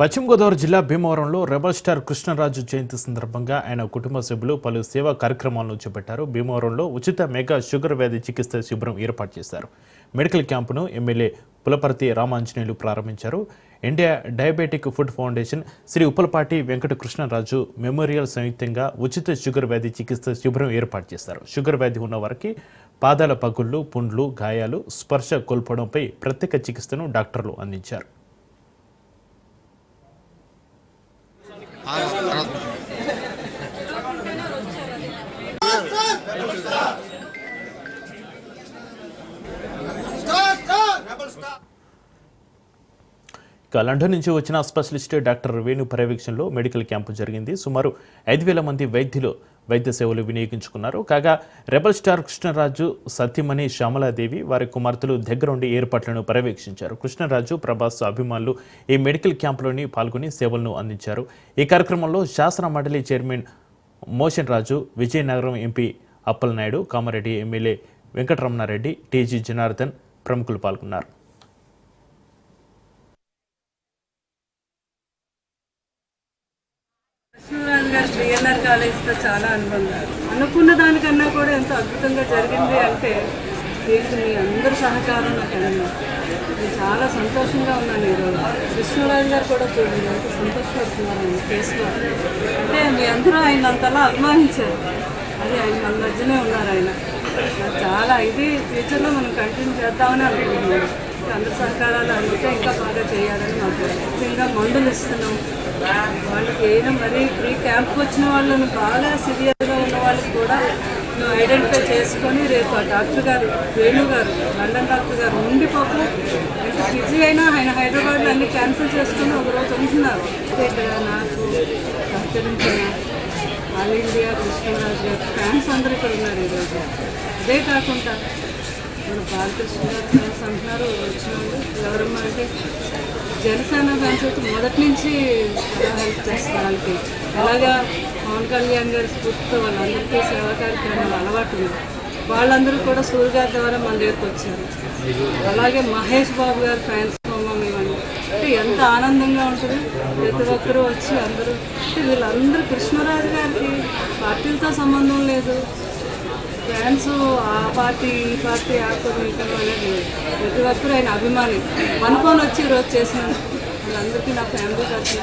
పశ్చిమ గోదావరి జిల్లా భీమవరంలో రెబల్ స్టార్ కృష్ణరాజు జయంతి సందర్భంగా ఆయన కుటుంబ సభ్యులు పలు సేవా కార్యక్రమాలను చేపట్టారు. భీమవరంలో ఉచిత మెగా షుగర్ వ్యాధి చికిత్స శిబిరం ఏర్పాటు చేశారు. మెడికల్ క్యాంపును ఎమ్మెల్యే పులపర్తి రామాంజనేయులు ప్రారంభించారు. India diabetic food foundation Sri Uppalapati Venkata Krishnaraju memorial సంయుక్తంగా ఉచిత షుగర్ వ్యాధి చికిత్స శిబిరం ఏర్పాటు చేశారు. షుగర్ వ్యాధి ఉన్న వారికి పాదాల పగుళ్ళు పుండ్లు గాయాలు స్పర్శ కోల్పోవడంపై ప్రత్యేక చికిత్సను డాక్టర్లు అందించారు. ఇక లండన్ నుంచి వచ్చిన స్పెషలిస్ట్ డాక్టర్ వేణు పర్యవేక్షణలో మెడికల్ క్యాంపు జరిగింది. సుమారు ఐదు వేల మంది వైద్యులు వైద్య సేవలు వినియోగించుకున్నారు. కాగా రెబల్ స్టార్ కృష్ణరాజు సత్యమణి శ్యామలాదేవి వారి కుమార్తెలు దగ్గరుండి ఏర్పాట్లను పర్యవేక్షించారు. కృష్ణరాజు ప్రభాస్ అభిమానులు ఈ మెడికల్ క్యాంపులోని పాల్గొని సేవలను అందించారు. ఈ కార్యక్రమంలో శాసన మండలి chairman Moshen Raju Vizianagaram MP Appalanaidu Kamareddy MLA Venkataramanareddy TG Janardhan ప్రముఖులు పాల్గొన్నారు. కృష్ణరాజు గారు కాలేజ్తో చాలా అనుబంధాలు. అనుకున్న దానికన్నా కూడా ఎంతో అద్భుతంగా జరిగింది అంటే మీకు మీ అందరి సహకారం నాకు అందింది. నేను చాలా సంతోషంగా ఉన్నాను ఈరోజు కృష్ణరాజు గారు కూడా చూడండి ఎంత సంతోషపడుతున్నారు కేసులో అంటే మీ అందరూ ఆయన అంతలా అభిమానించారు. అది ఆయన మన మధ్యనే ఉన్నారు ఆయన. చాలా ఇది ఫ్యూచర్లో మనం కంటిన్యూ చేద్దామని అనుకుంటున్నాను అందరి సహకారాలు అందుకే ఇంకా బాగా చేయాలని మాకు ముఖ్యంగా మందులు ఇస్తున్నాం. వాళ్ళకి ఏదైనా మరి ఫ్రీ క్యాంప్కి వచ్చిన వాళ్ళని బాగా సివియర్గా ఉన్న వాళ్ళకి కూడా మేము ఐడెంటిఫై చేసుకొని రేపు ఆ డాక్టర్ గారు వేణు గారు లండన్ డాక్టర్ గారు ఉండి పాపం ఎంత బిజీ అయినా ఆయన హైదరాబాద్లో అన్ని క్యాన్సిల్ చేసుకుని ఒక రోజు ఉంటున్నారు. నాకు సహకరించిన ఆల్ ఇండియా కృష్ణరాజు గారు ఫ్యాన్స్ అందరూ ఇక్కడ ఉన్నారు ఈరోజు. అదే కాకుండా మన బాలకృష్ణ గారు ఫ్యాన్స్ అంటున్నారు వచ్చిన వాళ్ళు ఎవరమ్మా అంటే జనసేన ఫ్యాన్స్ అయితే మొదటి నుంచి హెల్ప్ చేస్తారు వాళ్ళకి. అలాగా పవన్ కళ్యాణ్ గారి స్ఫూర్తితో వాళ్ళందరికీ సేవా కార్యక్రమాలు అలవాటు ఉంది. వాళ్ళందరూ కూడా సూర్య గారి ద్వారా మన దగ్గరకు వచ్చారు. అలాగే మహేష్ బాబు గారి ఫ్యాన్స్ అంటే ఎంత ఆనందంగా ఉంటుంది. ప్రతి ఒక్కరూ వచ్చి అందరూ వీళ్ళందరూ కృష్ణరాజు గారికి పార్టీలతో సంబంధం లేదు. ఫ్యాన్స్ ఆ పార్టీ ఈ పార్టీ ఆ కొనుక్కోవడం అనేది ప్రతి ఒక్కరు ఆయన అభిమాని. అనుకోని వచ్చి ఈరోజు చేసిన వాళ్ళందరికీ నా ఫ్యామిలీ తరఫున